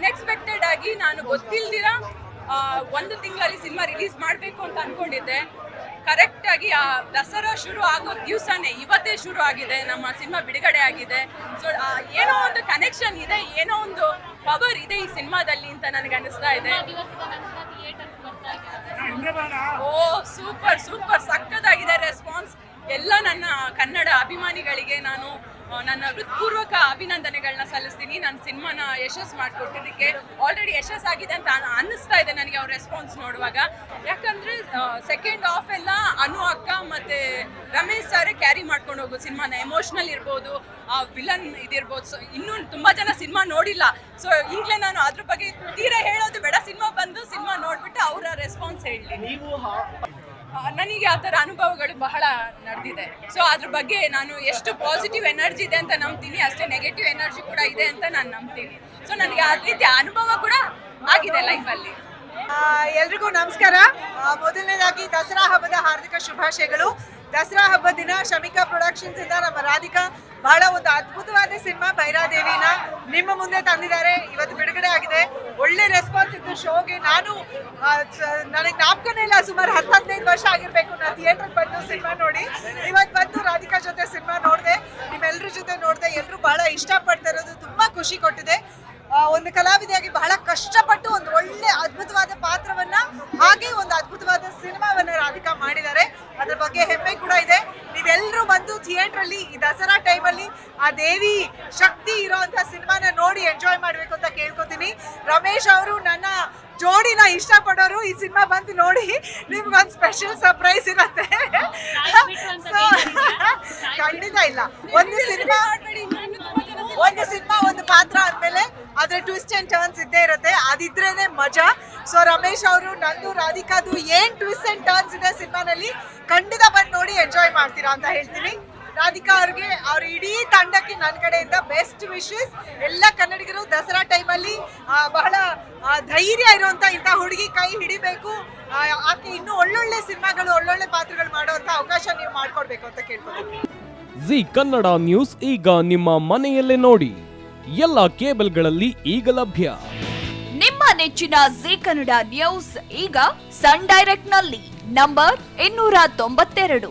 Unexpected ಆಗಿ ನಾನು ಗೊತ್ತಿಲ್ದಿರ ಒಂದು ತಿಂಗಳಲ್ಲಿ ಸಿನಿಮಾ ರಿಲೀಸ್ ಮಾಡಬೇಕು ಅಂತ ಅನ್ಕೊಂಡಿದ್ದೆ. ಕರೆಕ್ಟ್ ಆಗಿ ಆ ದಸರಾ ಶುರು ಆಗೋ ದಿವಸನೇ ಇವತ್ತೇ ಶುರು ಆಗಿದೆ, ನಮ್ಮ ಸಿನಿಮಾ ಬಿಡುಗಡೆ ಆಗಿದೆ. ಸೊ ಏನೋ ಒಂದು ಕನೆಕ್ಷನ್ ಇದೆ, ಏನೋ ಒಂದು ಪವರ್ ಇದೆ ಈ ಸಿನಿಮಾದಲ್ಲಿ ಅಂತ ನನಗೆ ಅನಿಸ್ತಾ ಇದೆ. ಓ ಸೂಪರ್ ಸೂಪರ್ ಸಕ್ಕತ್ತಾಗಿದೆ ರೆಸ್ಪಾನ್ಸ್ ಎಲ್ಲ ನನ್ನ ಕನ್ನಡ ಅಭಿಮಾನಿಗಳಿಗೆ ನಾನು ನನ್ನ ಹೃತ್ಪೂರ್ವಕ ಅಭಿನಂದನೆಗಳನ್ನ ಸಲ್ಲಿಸ್ತೀನಿ. ನನ್ನ ಸಿನಿಮಾನ ಯಶಸ್ ಮಾಡಿಕೊಟ್ಟಿದ್ದಕ್ಕೆ ಆಲ್ರೆಡಿ ಯಶಸ್ಸಾಗಿದೆ ಅಂತ ಅನ್- ಅನ್ನಿಸ್ತಾ ಇದೆ ನನಗೆ ಅವ್ರ ರೆಸ್ಪಾನ್ಸ್ ನೋಡುವಾಗ. ಯಾಕಂದ್ರೆ ಸೆಕೆಂಡ್ ಆಫ್ ಎಲ್ಲ ಅನು ಅಕ್ಕ ಮತ್ತೆ ರಮೇಶ್ ಸರ್ ಕ್ಯಾರಿ ಮಾಡ್ಕೊಂಡು ಹೋಗೋದು ಸಿನಿಮಾನ. ಎಮೋಷ್ನಲ್ ಇರ್ಬೋದು, ಆ ವಿಲನ್ ಇದಿರ್ಬೋದು. ಸೊ ಇನ್ನೂ ತುಂಬಾ ಜನ ಸಿನಿಮಾ ನೋಡಿಲ್ಲ. ಸೊ ಈಗಲೇ ನಾನು ಅದ್ರ ಬಗ್ಗೆ ತೀರಾ ಹೇಳೋದು ಬೇಡ. ಸಿನಿಮಾ ಬಂದು ಸಿನಿಮಾ ನೋಡ್ಬಿಟ್ಟು ಅವರ ರೆಸ್ಪಾನ್ಸ್ ಹೇಳಿ ನೀವು ನನಗೆ ಆ ಥರ ಅನುಭವಗಳು ಬಹಳ ನಡೆದಿದೆ. ಸೊ ಅದ್ರ ಬಗ್ಗೆ ನಾನು ಎಷ್ಟು ಪಾಸಿಟಿವ್ ಎನರ್ಜಿ ಇದೆ ಅಂತ ನಂಬ್ತೀನಿ, ಅಷ್ಟೇ ನೆಗೆಟಿವ್ ಎನರ್ಜಿ ಕೂಡ ಇದೆ ಅಂತ ನಾನು ನಂಬ್ತೀನಿ. ಸೊ ನನಗೆ ಆ ರೀತಿಯ ಅನುಭವ ಕೂಡ ಆಗಿದೆ ಲೈಫಲ್ಲಿ ಎಲ್ರಿಗೂ ನಮಸ್ಕಾರ. ಮೊದಲನೇದಾಗಿ ದಸರಾ ಹಬ್ಬದ ಹಾರ್ದಿಕ ಶುಭಾಶಯಗಳು. ದಸರಾ ಹಬ್ಬ ದಿನ ಶಮಿಕಾ ಪ್ರೊಡಕ್ಷನ್ಸ್ ಇಂದ ನಮ್ಮ ರಾಧಿಕಾ, ಬಹಳ ಒಂದು ಅದ್ಭುತವಾದ ಸಿನಿಮಾ ಭೈರಾದೇವಿನ ನಿಮ್ಮ ಮುಂದೆ ತಂದಿದ್ದಾರೆ. ಇವತ್ತು ಬಿಡುಗಡೆ ಆಗಿದೆ. ಒಳ್ಳೆ ರೆಸ್ಪಾನ್ಸ್ ಇತ್ತು ಶೋಗೆ. ನಾನು ನನಗೆ ಜ್ಞಾಪಕನೇ ಇಲ್ಲ, ಸುಮಾರು ಹತ್ತು ಹದಿನೈದು ವರ್ಷ ಆಗಿರ್ಬೇಕು. ನಾನು ಥಿಯೇಟ್ರಿಗೆ ಬಂದು ಸಿನಿಮಾ ನೋಡಿ ಇವತ್ತು ಬಂದು ರಾಧಿಕಾ ಜೊತೆ ಸಿನಿಮಾ ನೋಡಿದೆ ನಿಮ್ಮೆಲ್ಲರ ಜೊತೆ ನೋಡಿದೆ ಎಲ್ಲರೂ ಬಹಳ ಇಷ್ಟಪಡ್ತಾ ಇರೋದು, ತುಂಬ ಖುಷಿ ಕೊಟ್ಟಿದೆ. ಒಂದು ಕಲಾವಿದೆಯಾಗಿ ಬಹಳ ಕಷ್ಟಪಟ್ಟು ಒಂದು ಒಳ್ಳೆ ಅದ್ಭುತವಾದ ಪಾತ್ರವನ್ನ, ಹಾಗೆ ಒಂದು ಅದ್ಭುತವಾದ ಸಿನಿಮಾವನ್ನ ರಾಧಿಕಾ ಮಾಡಿದ್ದಾರೆ. ಅದ್ರ ಬಗ್ಗೆ ಹೆಮ್ಮೆ ಕೂಡ ಇದೆ. ನೀವೆಲ್ಲರೂ ಬಂದು ಥಿಯೇಟ್ರಲ್ಲಿ ಈ ದಸರಾ ಟೈಮಲ್ಲಿ ಆ ದೇವಿ ಶಕ್ತಿ ಇರೋಂಥ ಸಿನಿಮಾನ ನೋಡಿ ಎಂಜಾಯ್ ಮಾಡಬೇಕು ಅಂತ ರಮೇಶ್ ಅವರು ನನ್ನ ಜೋಡಿನ ಇಷ್ಟಪಡೋರು ಈ ಸಿನಿಮಾ ಬಂದು ನೋಡಿ ನಿಮ್ಗೊಂದು ಸ್ಪೆಷಲ್ ಸರ್ಪ್ರೈಸ್ ಇರುತ್ತೆ. ಖಂಡಿತ ಇಲ್ಲ. ಒಂದು ಸಿನಿಮಾ ಒಂದು ಸಿನಿಮಾ ಒಂದು ಪಾತ್ರ ಆದ್ಮೇಲೆ ಅದ್ರ ಟ್ವಿಸ್ಟ್ ಅಂಡ್ ಟರ್ನ್ಸ್ ಇದ್ದೇ ಇರುತ್ತೆ. ಅದಿದ್ರೇನೆ ಮಜಾ. ಸೊ ರಮೇಶ್ ಅವರು ನಂದು ರಾಧಿಕಾದು ಏನ್ ಟ್ವಿಸ್ಟ್ ಅಂಡ್ ಟರ್ನ್ಸ್ ಇದೆ ಸಿನಿಮಾನಲ್ಲಿ ಖಂಡಿತ ಬಂದು ನೋಡಿ ಎಂಜಾಯ್ ಮಾಡ್ತೀರಾ ಅಂತ ಹೇಳ್ತೀನಿ. ರಾಧಿಕಾ ಅವ್ರಿಗೆ ಅವ್ರ ಇಡೀ ತಂಡಕ್ಕೆ ನನ್ನ ಕಡೆಯಿಂದ ಬೆಸ್ಟ್ ವಿಶಸ್ ಎಲ್ಲ ಕನ್ನಡಿಗರು ದಸರಾ ಟೈಮಲ್ಲಿ ಬಹಳ ಧೈರ್ಯ ಇರುವಂತ ಇಂಥ ಹುಡುಗಿ ಕೈ ಹಿಡಿಬೇಕು. ಆಕೆ ಇನ್ನೂ ಒಳ್ಳೊಳ್ಳೆ ಸಿನಿಮಾಗಳು ಒಳ್ಳೊಳ್ಳೆ ಪಾತ್ರಗಳು ಮಾಡುವಂತ ಅವಕಾಶ ನೀವು ಮಾಡ್ಕೊಡ್ಬೇಕು ಅಂತ ಕೇಳ್ಕೊಳ್ತೀನಿ ಜಿ ಕನ್ನಡ ನ್ಯೂಸ್ ಈಗ ನಿಮ್ಮ ಮನೆಯಲ್ಲೇ ನೋಡಿ. ಎಲ್ಲ ಕೇಬಲ್ಗಳಲ್ಲಿ ಈಗ ಲಭ್ಯ. ನಿಮ್ಮ ನೆಚ್ಚಿನ ಜಿ ಕನ್ನಡ ನ್ಯೂಸ್ ಈಗ ಸನ್ ಡೈರೆಕ್ಟ್ನಲ್ಲಿ ನಂಬರ್ ಇನ್ನೂರ ತೊಂಬತ್ತೆರಡು.